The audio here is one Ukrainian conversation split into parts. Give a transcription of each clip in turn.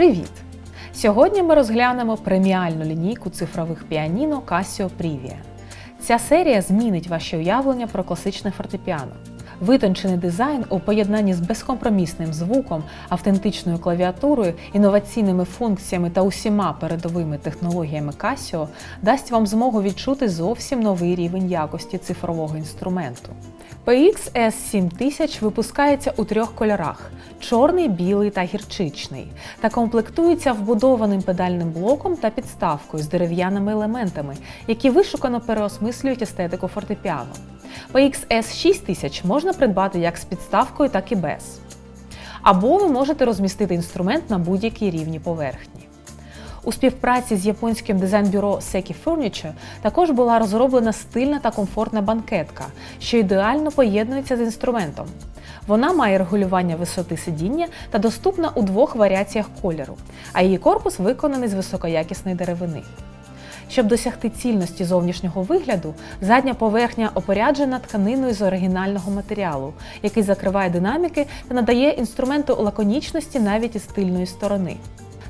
Привіт! Сьогодні ми розглянемо преміальну лінійку цифрових піаніно Casio Privia. Ця серія змінить ваші уявлення про класичне фортепіано. Витончений дизайн у поєднанні з безкомпромісним звуком, автентичною клавіатурою, інноваційними функціями та усіма передовими технологіями Casio дасть вам змогу відчути зовсім новий рівень якості цифрового інструменту. PX S7000 випускається у трьох кольорах: чорний, білий та гірчичний, та комплектується вбудованим педальним блоком та підставкою з дерев'яними елементами, які вишукано переосмислюють естетику фортепіано. PX S6000 можна придбати як з підставкою, так і без. Або ви можете розмістити інструмент на будь-якій рівні поверхні. У співпраці з японським дизайн-бюро Seki Furniture також була розроблена стильна та комфортна банкетка, що ідеально поєднується з інструментом. Вона має регулювання висоти сидіння та доступна у двох варіаціях кольору, а її корпус виконаний з високоякісної деревини. Щоб досягти цільності зовнішнього вигляду, задня поверхня опоряджена тканиною з оригінального матеріалу, який закриває динаміки та надає інструменту лаконічності навіть із тильної сторони.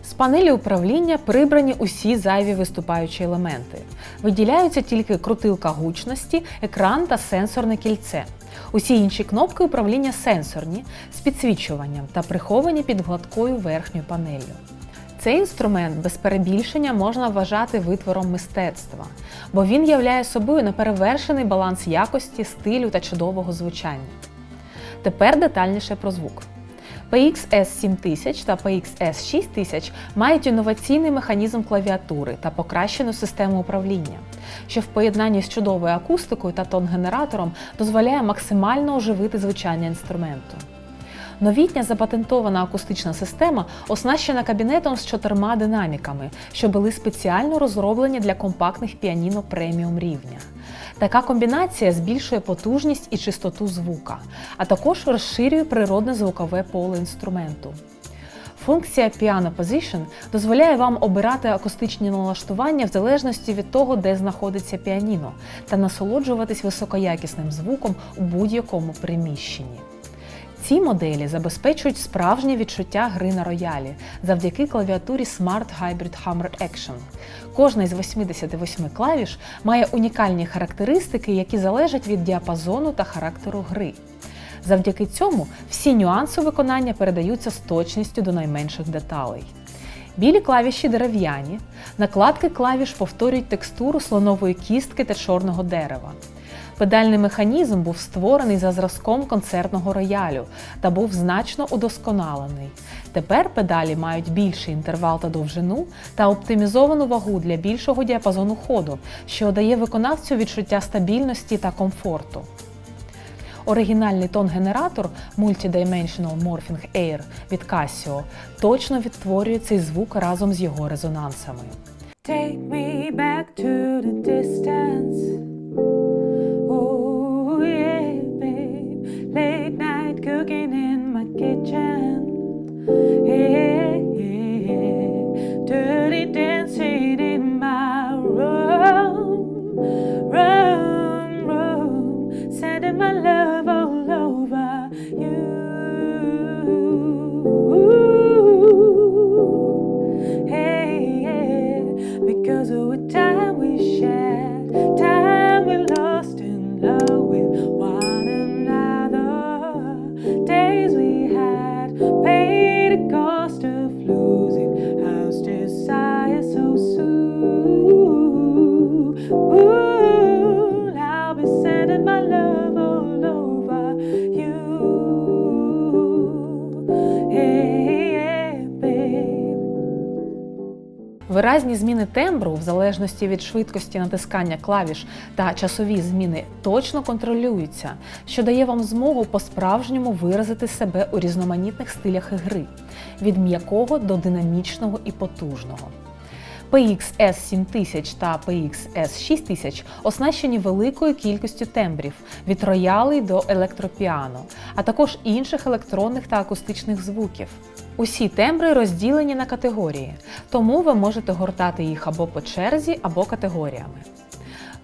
З панелі управління прибрані усі зайві виступаючі елементи. Виділяються тільки крутилка гучності, екран та сенсорне кільце. Усі інші кнопки управління сенсорні з підсвічуванням та приховані під гладкою верхньою панеллю. Цей інструмент без перебільшення можна вважати витвором мистецтва, бо він являє собою неперевершений баланс якості, стилю та чудового звучання. Тепер детальніше про звук. PX S7000 та PX S6000 мають інноваційний механізм клавіатури та покращену систему управління, що в поєднанні з чудовою акустикою та тон-генератором дозволяє максимально оживити звучання інструменту. Новітня запатентована акустична система оснащена кабінетом з чотирма динаміками, що були спеціально розроблені для компактних піаніно преміум рівня. Така комбінація збільшує потужність і чистоту звука, а також розширює природне звукове поле інструменту. Функція Piano Position дозволяє вам обирати акустичні налаштування в залежності від того, де знаходиться піаніно, та насолоджуватись високоякісним звуком у будь-якому приміщенні. Ці моделі забезпечують справжнє відчуття гри на роялі завдяки клавіатурі Smart Hybrid Hammer Action. Кожна із 88 клавіш має унікальні характеристики, які залежать від діапазону та характеру гри. Завдяки цьому всі нюанси виконання передаються з точністю до найменших деталей. Білі клавіші дерев'яні, накладки клавіш повторюють текстуру слонової кістки та чорного дерева. Педальний механізм був створений за зразком концертного роялю та був значно удосконалений. Тепер педалі мають більший інтервал та довжину та оптимізовану вагу для більшого діапазону ходу, що дає виконавцю відчуття стабільності та комфорту. Оригінальний тон-генератор Multidimensional Morphing Air від Casio точно відтворює цей звук разом з його резонансами. Take me back to the distance. Виразні зміни тембру, в залежності від швидкості натискання клавіш та часові зміни, точно контролюються, що дає вам змогу по-справжньому виразити себе у різноманітних стилях гри від м'якого до динамічного і потужного. PX S7000 та PX S6000 оснащені великою кількістю тембрів від роялей до електропіано, а також інших електронних та акустичних звуків. Усі тембри розділені на категорії, тому ви можете гортати їх або по черзі, або категоріями.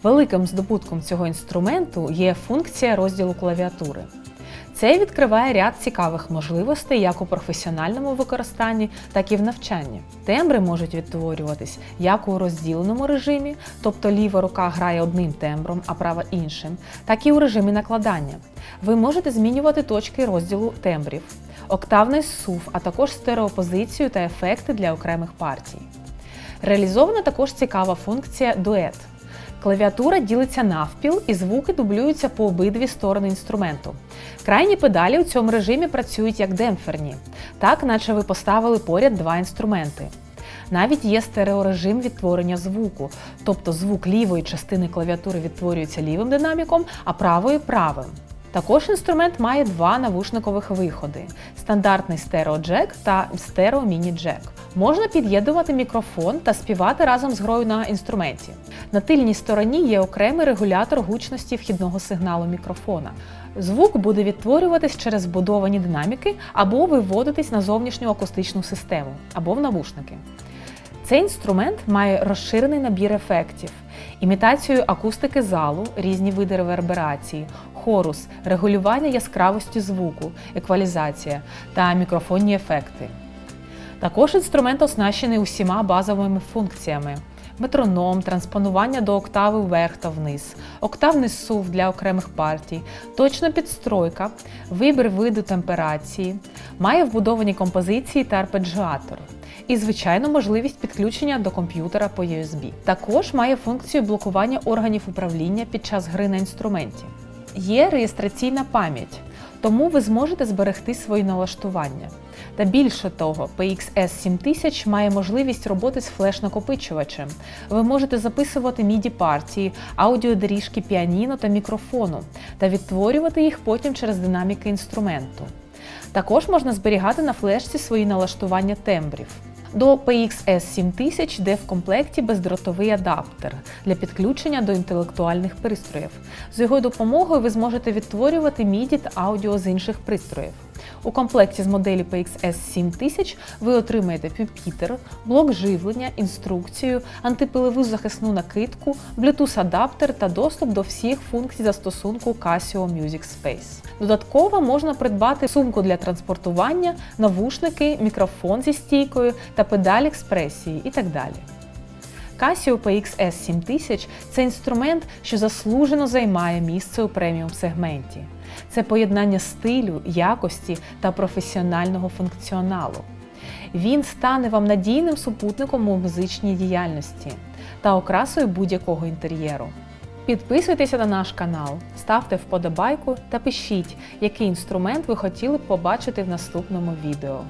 Великим здобутком цього інструменту є функція розділу клавіатури. Це відкриває ряд цікавих можливостей як у професіональному використанні, так і в навчанні. Тембри можуть відтворюватись як у розділеному режимі, тобто ліва рука грає одним тембром, а права іншим, так і у режимі накладання. Ви можете змінювати точки розділу тембрів, октавний сув, а також стереопозицію та ефекти для окремих партій. Реалізована також цікава функція дует. Клавіатура ділиться навпіл і звуки дублюються по обидві сторони інструменту. Крайні педалі у цьому режимі працюють як демпферні, так наче ви поставили поряд два інструменти. Навіть є стереорежим відтворення звуку, тобто звук лівої частини клавіатури відтворюється лівим динаміком, а правої правим. Також інструмент має два навушникових виходи: стандартний стереоджек та стерео-міні-джек. Можна під'єднувати мікрофон та співати разом з грою на інструменті. На тильній стороні є окремий регулятор гучності вхідного сигналу мікрофона. Звук буде відтворюватись через вбудовані динаміки або виводитись на зовнішню акустичну систему або в навушники. Цей інструмент має розширений набір ефектів, імітацію акустики залу, різні види реверберації, хорус, регулювання яскравості звуку, еквалізація та мікрофонні ефекти. Також інструмент оснащений усіма базовими функціями: метроном, транспонування до октави вверх та вниз, октавний сув для окремих партій, точна підстройка, вибір виду темперації, має вбудовані композиції та арпеджіатор. І, звичайно, можливість підключення до комп'ютера по USB. Також має функцію блокування органів управління під час гри на інструменті. Є реєстраційна пам'ять, тому ви зможете зберегти свої налаштування. Та більше того, PXS 7000 має можливість роботи з флеш-накопичувачем. Ви можете записувати MIDI партії, аудіодоріжки піаніно та мікрофону та відтворювати їх потім через динаміки інструменту. Також можна зберігати на флешці свої налаштування тембрів. До PXS 7000 де в комплекті бездротовий адаптер для підключення до інтелектуальних пристроїв. З його допомогою ви зможете відтворювати MIDI та аудіо з інших пристроїв. У комплекті з моделі PXS 7000 ви отримаєте пюпітер, блок живлення, інструкцію, антипилову захисну накидку, Bluetooth-адаптер та доступ до всіх функцій застосунку Casio Music Space. Додатково можна придбати сумку для транспортування, навушники, мікрофон зі стійкою та педаль експресії і так далі. Casio PXS 7000 – це інструмент, що заслужено займає місце у преміум сегменті. Це поєднання стилю, якості та професіонального функціоналу. Він стане вам надійним супутником у музичній діяльності та окрасою будь-якого інтер'єру. Підписуйтеся на наш канал, ставте вподобайку та пишіть, який інструмент ви хотіли б побачити в наступному відео.